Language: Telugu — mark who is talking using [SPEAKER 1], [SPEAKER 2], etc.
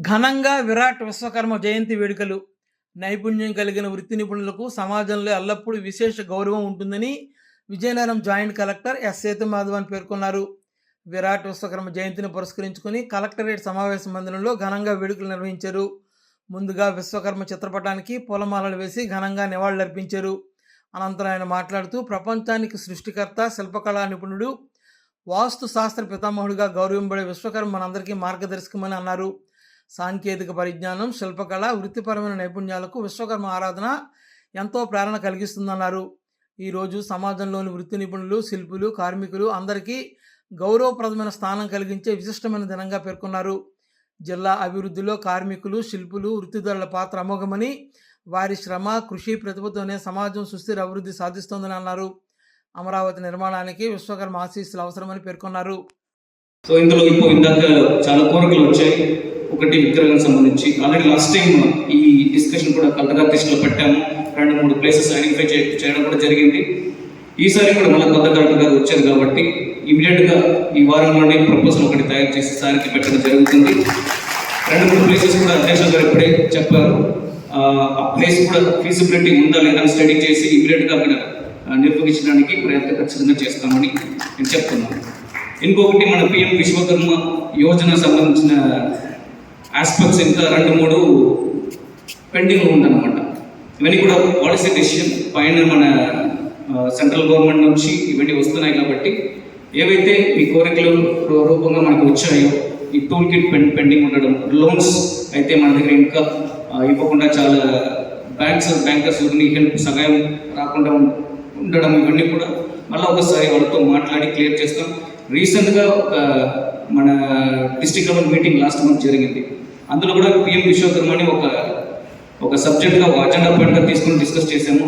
[SPEAKER 1] ఘనంగా విరాట్ విశ్వకర్మ జయంతి వేడుకలు నైపుణ్యం కలిగిన వృత్తి నిపుణులకు సమాజంలో ఎల్లప్పుడూ విశేష గౌరవం ఉంటుందని Vizianagaram joint collector S Sethumadhavan పేర్కొన్నారు. విరాట్ విశ్వకర్మ జయంతిని పురస్కరించుకుని కలెక్టరేట్ సమావేశ మందిరంలో ఘనంగా వేడుకలు నిర్వహించారు. ముందుగా విశ్వకర్మ చిత్రపటానికి పూలమాలలు వేసి ఘనంగా నివాళులర్పించారు. అనంతరం ఆయన మాట్లాడుతూ ప్రపంచానికి సృష్టికర్త శిల్పకళా నిపుణుడు వాస్తు శాస్త్ర పితామహుడిగా గౌరవింపడే విశ్వకర్మ మనందరికీ మార్గదర్శకమని అన్నారు. సాంకేతిక పరిజ్ఞానం శిల్పకళ వృత్తిపరమైన నైపుణ్యాలకు విశ్వకర్మ ఆరాధన ఎంతో ప్రేరణ కలిగిస్తుందన్నారు. ఈరోజు సమాజంలోని వృత్తి నిపుణులు శిల్పులు కార్మికులు అందరికీ గౌరవప్రదమైన స్థానం కలిగించే విశిష్టమైన దినంగా పేర్కొన్నారు. జిల్లా అభివృద్ధిలో కార్మికులు శిల్పులు వృత్తిదారుల పాత్ర అమోఘమని వారి శ్రమ కృషి ప్రతిభతోనే సమాజం సుస్థిర అభివృద్ధి సాధిస్తోందని అన్నారు. అమరావతి నిర్మాణానికి విశ్వకర్మ ఆశీస్సులు అవసరమని పేర్కొన్నారు.
[SPEAKER 2] సో ఇందులో ఇప్పుడు ఇందాక చాలా కోరికలు వచ్చాయి. ఒకటి విగ్రహం సంబంధించి. ఆల్రెడీ లాస్ట్ టైం ఈ డిస్కషన్ కూడా కలెక్టర్ దృష్టిలో పెట్టాము. రెండు మూడు ప్లేసెస్ ఐడెంటిఫై చేయడం కూడా జరిగింది. ఈసారి కూడా మళ్ళీ కొత్త కలెక్టర్ గారు వచ్చారు కాబట్టి ఇమీడియట్గా ఈ వారంలోనే ప్రపోజల్ ఒకటి తయారు చేసి సార్కి పెట్టడం జరుగుతుంది. రెండు మూడు ప్లేసెస్ కూడా అధ్యక్షులు గారు ఇప్పుడే చెప్పారు. ఆ ప్లేస్ కూడా ఫీజిబిలిటీ ఉందా లేదా స్టడీ చేసి ఇమీడియట్గా అక్కడ నిర్వహించడానికి ప్రయత్నం ఖచ్చితంగా చేస్తామని నేను చెప్తున్నాను. ఇంకొకటి మన పిఎం విశ్వకర్మ యోజన సంబంధించిన ఆస్పెక్ట్స్ ఇంకా రెండు మూడు పెండింగ్లో ఉందన్నమాట. ఇవన్నీ కూడా పాలసీ డెసిషన్ పైన మన సెంట్రల్ గవర్నమెంట్ నుంచి ఇవన్నీ వస్తున్నాయి కాబట్టి ఏవైతే ఈ కోరికలు రూ- రూపంగా మనకు వచ్చాయో ఈ టూల్ కిట్ పెండ్ పెండింగ్ ఉండడం లోన్స్ అయితే మన దగ్గర ఇంకా ఇవ్వకుండా చాలా బ్యాంక్స్ బ్యాంకర్స్ హెల్ప్ సహాయం రాకుండా ఉండడం ఇవన్నీ కూడా మళ్ళీ ఒకసారి వాళ్ళతో మాట్లాడి క్లియర్ చేస్తాం. రీసెంట్గా ఒక మన district level meeting last month జరిగింది. అందులో కూడా పిఎం విశ్వకర్మ అని ఒక ఒక సబ్జెక్ట్గా ఒక అజెండా పాయింట్గా తీసుకొని డిస్కస్ చేసాము